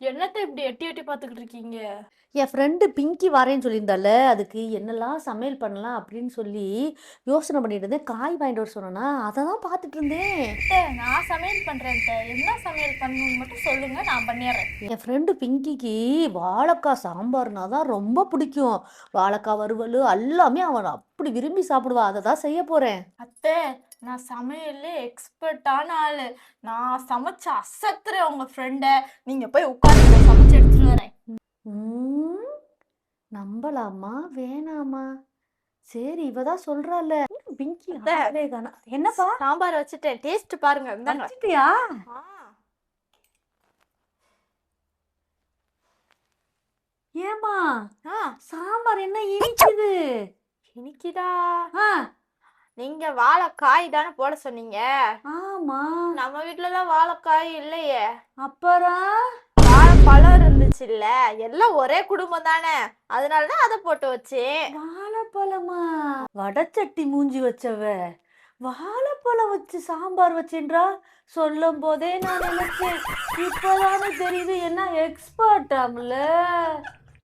என்னத்த இப்படி எட்டி எட்டி பார்த்துக்கிட்டு இருக்கீங்க? என் ஃப்ரெண்டு பிங்கி வரேன்னு சொல்லியிருந்தால அதுக்கு என்னெல்லாம் சமையல் பண்ணலாம் அப்படின்னு சொல்லி யோசனை பண்ணிட்டு இருந்தேன். காய் வாங்கிட்டு வர சொன்னா அதை தான் பார்த்துட்டு இருந்தேன் நான் சமையல் அத்தை. என்ன சமையல் பண்ணணும்னு மட்டும் சொல்லுங்க நான் பண்ணிடுறேன். என் ஃப்ரெண்டு பிங்கிக்கு வாழைக்காய் சாம்பார்னா தான் ரொம்ப பிடிக்கும். வாழைக்காய் வறுவல் எல்லாமே அவன் அப்படி விரும்பி சாப்பிடுவா. அதை தான் செய்ய போகிறேன் அத்தை நான் சமையல்ல எக்ஸ்பர்ட்டான ஆளு. நான் சமைச்சு அசத்துறேன் உங்க ஃப்ரெண்ட நீங்க போய் உட்காந்து சமைச்சு எடுத்துட்டு வரேன். ம், நம்பலாமா? வேணாமா? சரி இவ தான் சொல்றால பிங்கி அத்தை. ஆளே. என்னப்பா? சாம்பார் வச்சுட்டேன். டேஸ்ட் பாருங்க இந்தாங்க. வச்சிட்டியா? ஆ, ஏமா ஆ, சாம்பார் என்ன இனிக்குது? இனிக்குதா? ஆ, நீங்க வாழைக்காய் தானே போட சொன்னீங்க. ஆமா. நம்ம வீட்டுலலாம் வாழைக்காய் இல்லையே. அப்புறம் வாழைப்பழம் இருந்துச்சு இல்ல எல்லாம் ஒரே குடும்பம் தானே. அதனாலதான் அதை போட்டு வச்சேன். வாழைப்பழமா? வடச்சட்டி மூஞ்சி வச்சவ. வாழைப்பழம் வச்சு சாம்பார் வச்சேன்றா? சொல்லும் போதே நான் நினைச்சேன். இப்பதானே தெரியுது என்ன எக்ஸ்பர்ட் ஆம்ல.